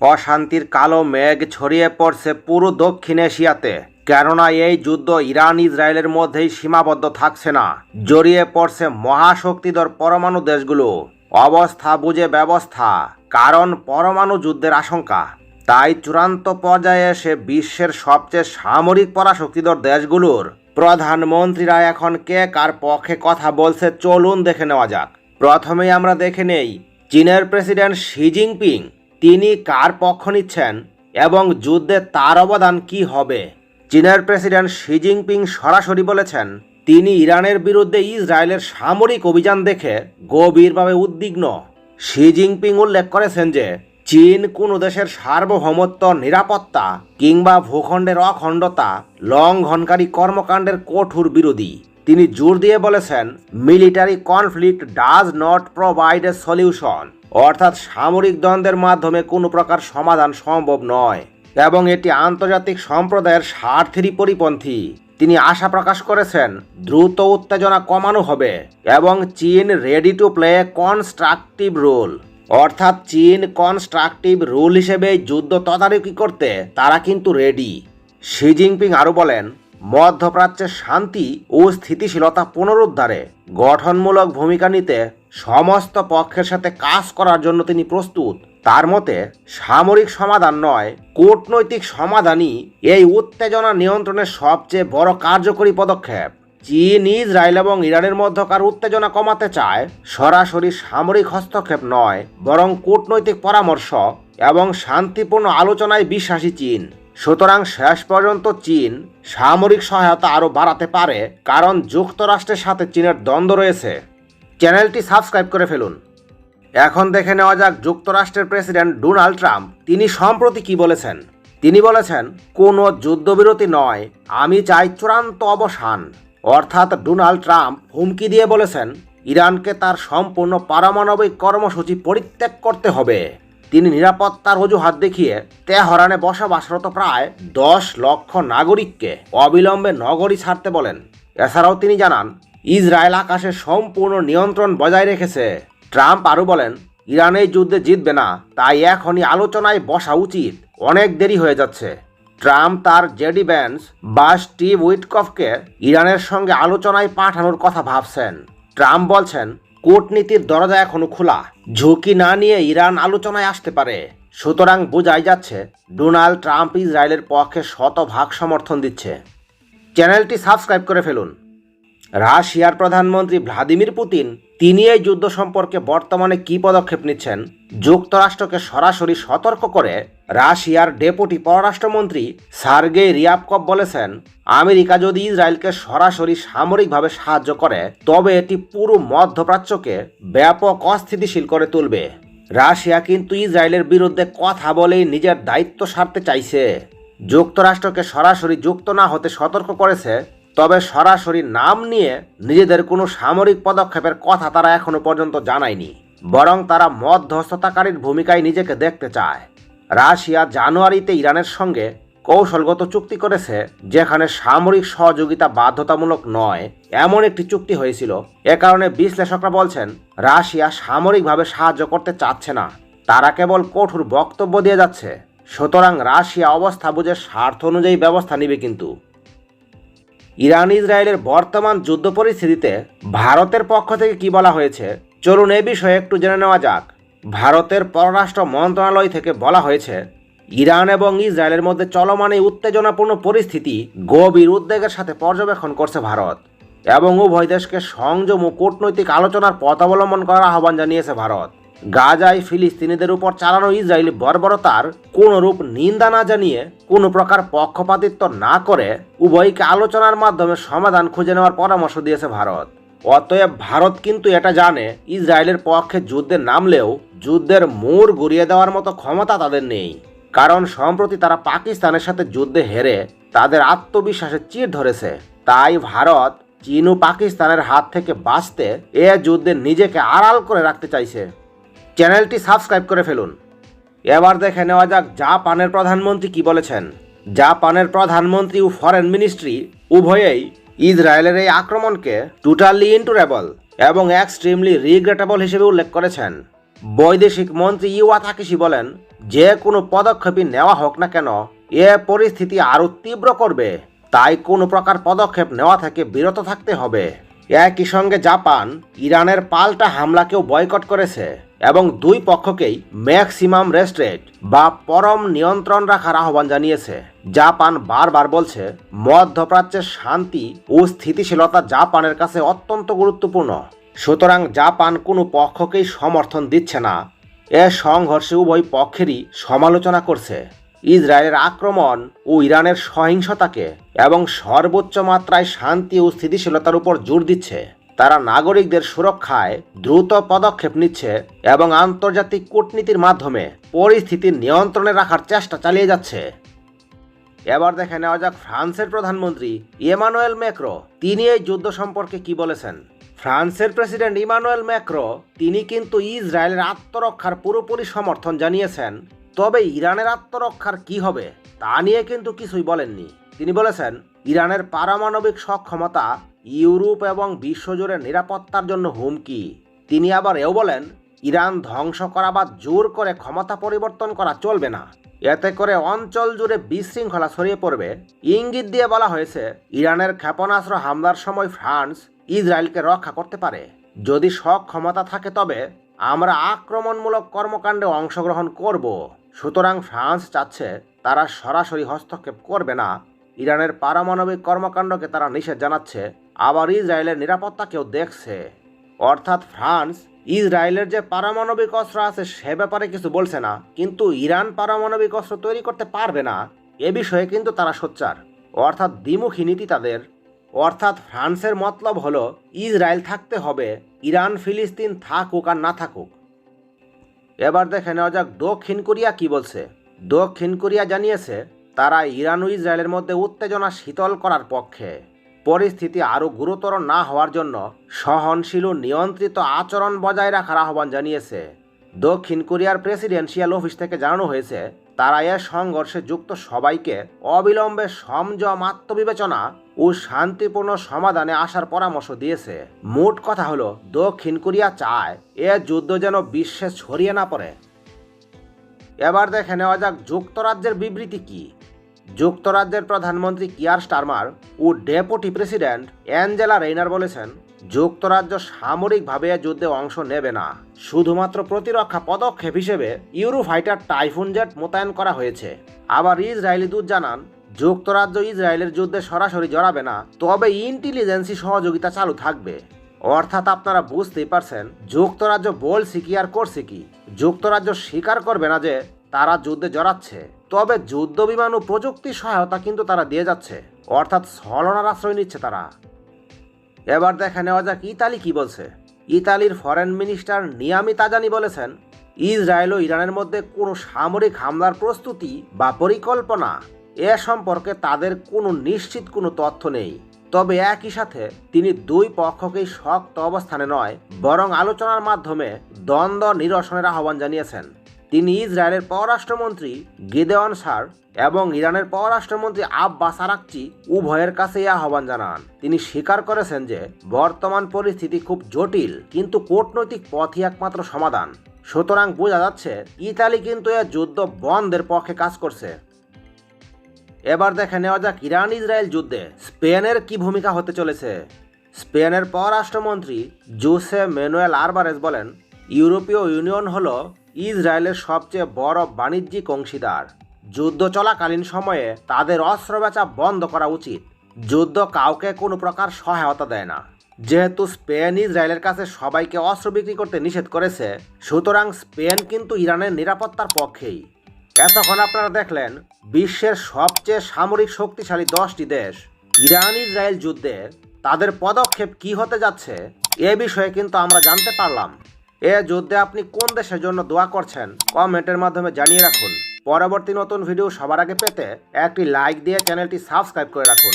অশান্তির কালো মেঘ ছড়িয়ে পড়ছে পুরো দক্ষিণ এশিয়াতে। কেননা এই যুদ্ধ ইরান ইসরায়েলের মধ্যেই সীমাবদ্ধ থাকছে না। জড়িয়ে পড়ছে মহাশক্তিধর পরমাণু দেশগুলো। অবস্থা বুঝে ব্যবস্থা, কারণ পরমাণু যুদ্ধের আশঙ্কা। তাই চূড়ান্ত পর্যায়ে এসে বিশ্বের সবচেয়ে সামরিক পরাশক্তিধর দেশগুলোর প্রধানমন্ত্রীরা এখন কে কার পক্ষে কথা বলছে চলুন দেখে নেওয়া যাক। প্রথমেই আমরা দেখে নেই, চীনের প্রেসিডেন্ট শি জিনপিং। তিনি কার পক্ষ নিচ্ছেন এবং যুদ্ধে তার অবদান কি হবে? চীনের প্রেসিডেন্ট শি জিনপিং সরাসরি বলেছেন, তিনি ইরানের বিরুদ্ধে ইসরায়েলের সামরিক অভিযান দেখে গভীরভাবে উদ্বিগ্ন। শি জিনপিং উল্লেখ করেছেন যে, চীন কোনো দেশের সার্বভৌমত্ব, নিরাপত্তা কিংবা ভূখণ্ডের অখণ্ডতা লঙ্ঘনকারী কর্মকাণ্ডের কঠোর বিরোধী। তিনি জোর দিয়ে বলেছেন, military conflict does not provide a solution. অর্থাৎ সামরিক দ্বন্দ্বের মাধ্যমে কোনো প্রকার সমাধান সম্ভব নয়। এবং এটি আন্তর্জাতিক সম্প্রদায়ের স্বার্থেরই পরিপন্থী। তিনি আশা প্রকাশ করেছেন, দ্রুত উত্তেজনা কমানো হবে এবং চীন ready to play constructive role অর্থাৎ চীন কনস্ট্রাকটিভ রুল হিসেবে যুদ্ধ তদারকি করতে তারা কিন্তু রেডি শি জিনপিং আরও বলেন মধ্যপ্রাচ্যের শান্তি ও স্থিতিশীলতা পুনরুদ্ধারে গঠনমূলক ভূমিকা নিতে সমস্ত পক্ষের সাথে কাজ করার জন্য তিনি প্রস্তুত। তার মতে, সামরিক সমাধান নয়, কূটনৈতিক সমাধানই এই উত্তেজনা নিয়ন্ত্রণের সবচেয়ে বড় কার্যকরী পদক্ষেপ। চীন, ইসরায়েল এবং ইরানের মধ্যকার উত্তেজনা কমাতে চায় সরাসরি সামরিক হস্তক্ষেপ নয়, বরং কূটনৈতিক পরামর্শ এবং শান্তিপূর্ণ আলোচনায় বিশ্বাসী চীন। সুতরাং শেষ পর্যন্ত চীন সামরিক সহায়তা আরও বাড়াতে পারে, কারণ যুক্তরাষ্ট্রের সাথে চীনের দ্বন্দ্ব রয়েছে। চ্যানেলটি সাবস্ক্রাইব করে ফেলুন। এখন দেখে নেওয়া যাক যুক্তরাষ্ট্রের প্রেসিডেন্ট ডোনাল্ড ট্রাম্প। তিনি সম্প্রতি কি বলেছেন? তিনি বলেছেন, কোনো যুদ্ধবিরতি নয়, আমি চাই চূড়ান্ত অবসান। অর্থাৎ ডোনাল্ড ট্রাম্প হুমকি দিয়ে বলেছেন, ইরানকে তার সম্পূর্ণ পারমাণবিক কর্মসূচি পরিত্যাগ করতে হবে। তিনি নিরাপত্তার অজুহাত দেখিয়ে তেহরানে বসবাসরত প্রায় দশ লক্ষ নাগরিককে অবিলম্বে নগরী ছাড়তে বলেন। এছাড়াও তিনি জানান, ইসরায়েল আকাশে সম্পূর্ণ নিয়ন্ত্রণ বজায় রেখেছে। ট্রাম্প আরও বলেন, ইরান এই যুদ্ধে জিতবে না, তাই এখনই আলোচনায় বসা উচিত। অনেক দেরি হয়ে যাচ্ছে। ট্রাম্প তার জেডি ব্যান্স বা স্টিভ উইটকফকে ইরানের সঙ্গে আলোচনায় পাঠানোর কথা ভাবছেন। ট্রাম্প বলছেন কূটনীতির দরজা এখনও খোলা। ঝুঁকি না নিয়ে ইরান আলোচনায় আসতে পারে। সুতরাং বোঝাই যাচ্ছে, ডোনাল্ড ট্রাম্প ইসরায়েলের পক্ষে শতভাগ সমর্থন দিচ্ছে। চ্যানেলটি সাবস্ক্রাইব করে ফেলুন। রাশিয়ার প্রধানমন্ত্রী ভ্লাদিমির পুতিন, তিনি এই যুদ্ধ সম্পর্কে বর্তমানে কি পদক্ষেপ নিচ্ছেন? যুক্তরাষ্ট্রকে সরাসরি সতর্ক করে রাশিয়ার ডেপুটি পররাষ্ট্রমন্ত্রী সার্গে রিয়াবকভ বলেছেন, আমেরিকা যদি ইসরায়েলকে সরাসরি সামরিকভাবে সাহায্য করে, তবে এটি পুরো মধ্যপ্রাচ্যকে ব্যাপক অস্থিতিশীল করে তুলবে। রাশিয়া কিন্তু ইসরায়েলের বিরুদ্ধে কথা বলেই নিজের দায়িত্ব সারতে চাইছে। যুক্তরাষ্ট্রকে সরাসরি যুক্ত না হতে সতর্ক করেছে তবে সরাসরি নাম নিয়ে নিজেদের কোনো সামরিক পদক্ষেপের কথা তারা এখনও পর্যন্ত জানায়নি, বরং তারা মধ্যস্থতাকারীর ভূমিকায় নিজেকে দেখতে চায়। রাশিয়া জানুয়ারিতে ইরানের সঙ্গে কৌশলগত চুক্তি করেছে, যেখানে সামরিক সহযোগিতা বাধ্যতামূলক নয়, এমন একটি চুক্তি হয়েছিল। এ কারণে বিশ্লেষকরা বলছেন, রাশিয়া সামরিকভাবে সাহায্য করতে চাচ্ছে না। তারা কেবল কঠোর বক্তব্য দিয়ে যাচ্ছে। সুতরাং রাশিয়া অবস্থা বুঝে স্বার্থ অনুযায়ী ব্যবস্থা নিবে কিন্তু। ইরান ইসরায়েলের বর্তমান যুদ্ধ পরিস্থিতিতে ভারতের পক্ষ থেকে কি বলা হয়েছে? চলুন এ বিষয়ে একটু জেনে নেওয়া যাক। ভারতের পররাষ্ট্র মন্ত্রণালয় থেকে বলা হয়েছে, ইরান এবং ইসরায়েলের মধ্যে চলমান এই উত্তেজনাপূর্ণ পরিস্থিতি গভীর উদ্বেগের সাথে পর্যবেক্ষণ করছে ভারত এবং উভয় দেশকে সংযম ও কূটনৈতিক আলোচনার পথ অবলম্বন করার আহ্বান জানিয়েছে ভারত। গাজায় ফিলিস্তিনিদের উপর চালানো ইসরায়েলি বর্বরতার কোনরূপ নিন্দা না জানিয়ে কোনো প্রকার পক্ষপাতিত্ব না করে উভয়কে আলোচনার মাধ্যমে সমাধান খুঁজে নেওয়ার পরামর্শ দিয়েছে ভারত। অতএব ভারত কিন্তু এটা জানে, ইসরায়েলের পক্ষে যুদ্ধে নামলেও যুদ্ধের মোড় গড়িয়ে দেওয়ার মতো ক্ষমতা তাদের নেই। কারণ সম্প্রতি তারা পাকিস্তানের সাথে যুদ্ধে হেরে তাদের আত্মবিশ্বাসে চির ধরেছে। তাই ভারত চীন ও পাকিস্তানের হাত থেকে বাঁচতে এ যুদ্ধে নিজেকে আড়াল করে রাখতে চাইছে। চ্যানেলটি সাবস্ক্রাইব করে ফেলুন। এবার দেখে নেওয়া যাক জাপানের প্রধানমন্ত্রী কি বলেছেন। জাপানের প্রধানমন্ত্রী ও ফরেন মিনিস্ট্রি উভয়েই ইসরায়েলের এই আক্রমণকে টোটালি ইন্টুরেবল এবং এক্সট্রিমলি রিগ্রেটেবল হিসেবে উল্লেখ করেছেন। বৈদেশিক মন্ত্রী ইওয়া থাকেশি বলেন যে কোনো পদক্ষেপই নেওয়া হোক না কেন, এ পরিস্থিতি আরও তীব্র করবে। তাই কোনো প্রকার পদক্ষেপ নেওয়া থেকে বিরত থাকতে হবে। একই সঙ্গে জাপান ইরানের পাল্টা হামলাকেও বয়কট করেছে। এবং দুই পক্ষকেই ম্যাক্সিমাম রেস্ট্রেট বা পরম নিয়ন্ত্রণ রাখার আহ্বান জানিয়েছে। জাপান বারবার বলছে, মধ্যপ্রাচ্যের শান্তি ও স্থিতিশীলতা জাপানের কাছে অত্যন্ত গুরুত্বপূর্ণ। সুতরাং জাপান কোনো পক্ষকেই সমর্থন দিচ্ছে না। এ সংঘর্ষে উভয় পক্ষেরই সমালোচনা করছে। ইসরায়েলের আক্রমণ ও ইরানের সহিংসতাকে এবং সর্বোচ্চ মাত্রায় শান্তি ও স্থিতিশীলতার উপর জোর দিচ্ছে। তারা নাগরিকদের সুরক্ষায় দ্রুত পদক্ষেপ নিচ্ছে এবং আন্তর্জাতিক কূটনীতির মাধ্যমে পরিস্থিতি নিয়ন্ত্রণে রাখার চেষ্টা চালিয়ে যাচ্ছে। এবার দেখে নেওয়া যাক ফ্রান্সের প্রধানমন্ত্রী ইমানুয়েল ম্যাক্রো। তিনি এই যুদ্ধ সম্পর্কে কি বলেছেন? ফ্রান্সের প্রেসিডেন্ট ইমানুয়েল ম্যাক্রো তিনি কিন্তু ইসরায়েলের আত্মরক্ষার পুরোপুরি সমর্থন জানিয়েছেন। তবে ইরানের আত্মরক্ষার কি হবে তা নিয়ে কিন্তু কিছুই বলেননি। তিনি বলেছেন, ইরানের পারমাণবিক সক্ষমতা ইউরোপ এবং বিশ্বজুড়ে নিরাপত্তার জন্য হুমকি। তিনি আবার এও বলেন, ইরান ধ্বংস করা বা জোর করে ক্ষমতা পরিবর্তন করা চলবে না। এতে করে অঞ্চল জুড়ে বিশৃঙ্খলা ছড়িয়ে পড়বে। ইঙ্গিত দিয়ে বলা হয়েছে, ইরানের ক্ষেপণাস্ত্র হামলার সময় ফ্রান্স ইসরায়েলকে রক্ষা করতে পারে। যদি সক্ষমতা থাকে তবে আমরা আক্রমণমূলক কর্মকাণ্ডে অংশগ্রহণ করব। সুতরাং ফ্রান্স চাচ্ছে তারা সরাসরি হস্তক্ষেপ করবে না। ইরানের পারমাণবিক কর্মকাণ্ডকে তারা নিষেধ জানাচ্ছে। আবার ইসরায়েলের নিরাপত্তাকেও দেখছে। অর্থাৎ ফ্রান্স, ইসরায়েলের যে পারমাণবিক অস্ত্র আছে সে ব্যাপারে কিছু বলছে না, কিন্তু ইরান পারমাণবিক অস্ত্র তৈরি করতে পারবে না, এ বিষয়ে কিন্তু তারা সোচ্চার। অর্থাৎ দ্বিমুখী নীতি তাদের। অর্থাৎ ফ্রান্সের মতলব হলো, ইসরায়েল থাকতে হবে, ইরান, ফিলিস্তিন থাকুক আর না থাকুক। এবার দেখে নেওয়া যাক দক্ষিণ কোরিয়া কি বলছে। দক্ষিণ কোরিয়া জানিয়েছে, তারা ইরান ও ইসরায়েলের মধ্যে উত্তেজনা শীতল করার পক্ষে। পরিস্থিতি আরও গুরুতর না হওয়ার জন্য সহনশীল ও নিয়ন্ত্রিত আচরণ বজায় রাখার আহ্বান জানিয়েছে। দক্ষিণ কোরিয়ার প্রেসিডেন্সিয়াল অফিস থেকে জানানো হয়েছে, তারা এ সংঘর্ষে যুক্ত সবাইকে অবিলম্বে সমজম আত্মবিবেচনা ও শান্তিপূর্ণ সমাধানে আসার পরামর্শ দিয়েছে। মোট কথা হলো, দক্ষিণ কোরিয়া চায় এ যুদ্ধ যেন বিশ্বে ছড়িয়ে না পড়ে। এবার দেখে নেওয়া যাক যুক্তরাজ্যের বিবৃতি কি। যুক্তরাজ্যের প্রধানমন্ত্রী কিয়ার স্টারমার ও ডেপুটি প্রেসিডেন্ট অ্যাঞ্জেলা রেইনার বলেছেন, যুক্তরাজ্য সামরিকভাবে যুদ্ধে অংশ নেবে না। শুধুমাত্র প্রতিরক্ষা পদক্ষেপ হিসেবে ইউরো ফাইটার টাইফুন জেট মোতায়েন করা হয়েছে। আবার ইসরায়েলি দূত জানান, যুক্তরাজ্য ইসরায়েলের যুদ্ধে সরাসরি জড়াবে না, তবে ইন্টেলিজেন্সি সহযোগিতা চালু থাকবে। অর্থাৎ আপনারা বুঝতেই পারছেন, যুক্তরাজ্য বলছি কি আর করছে কি। যুক্তরাজ্য স্বীকার করবে না যে তারা যুদ্ধে জড়াচ্ছে। তবে যুদ্ধ, বিমান ও প্রযুক্তি সহায়তা কিন্তু তারা দিয়ে যাচ্ছে। অর্থাৎ ছলনার আশ্রয় নিচ্ছে তারা। এবার দেখা নেওয়া যাক ইতালি কি বলছে। ইতালির ফরেন মিনিস্টার নিয়ামি তাজানি বলেছেন, ইসরায়েল ও ইরানের মধ্যে কোনো সামরিক হামলার প্রস্তুতি বা পরিকল্পনা এ সম্পর্কে তাদের কোনো নিশ্চিত কোনো তথ্য নেই। তবে একই সাথে তিনি দুই পক্ষকেই শক্ত অবস্থানে নয়, বরং আলোচনার মাধ্যমে দ্বন্দ্ব নিরসনের আহ্বান জানিয়েছেন। তিনি ইসরায়েলের পররাষ্ট্রমন্ত্রী গিদেওয়ান সার এবং ইরানের পররাষ্ট্রমন্ত্রী আব্বাস আরাকচি উভয়ের কাছে আহ্বান জানান। তিনি স্বীকার করেছেন যে, বর্তমান পরিস্থিতি খুব জটিল, কিন্তু কূটনৈতিক পথই একমাত্র সমাধান। সুতরাং বোঝা যাচ্ছে, ইতালি কিন্তু এ যুদ্ধ বন্ধের পক্ষে কাজ করছে। এবার দেখে নেওয়া যাক ইরান ইসরায়েল যুদ্ধে স্পেনের কি ভূমিকা হতে চলেছে। স্পেনের পররাষ্ট্রমন্ত্রী জোসে মেনুয়েল আরবারেজ বলেন, ইউরোপীয় ইউনিয়ন হল ইসরায়েলের সবচেয়ে বড় বাণিজ্যিক অংশীদার। যুদ্ধ চলাকালীন সময়ে তাদের অস্ত্র বেচা বন্ধ করা উচিত। যুদ্ধ কাউকে কোনো প্রকার সহায়তা দেয় না। যেহেতু স্পেন ইসরায়েলের কাছে সবাইকে অস্ত্র বিক্রি করতে নিষেধ করেছে, সুতরাং স্পেন কিন্তু ইরানের নিরাপত্তার পক্ষেই। এতক্ষণ আপনারা দেখলেন, বিশ্বের সবচেয়ে সামরিক শক্তিশালী দশটি দেশ, ইরান ইসরায়েল যুদ্ধে তাদের পদক্ষেপ কি হতে যাচ্ছে, এ বিষয়ে কিন্তু আমরা জানতে পারলাম। এ যুদ্ধে আপনি কোন দেশের জন্য দোয়া করছেন? কমেন্টের মাধ্যমে জানিয়ে রাখুন। পরবর্তী নতুন ভিডিও সবার আগে পেতে একটি লাইক দিয়ে চ্যানেলটি সাবস্ক্রাইব করে রাখুন।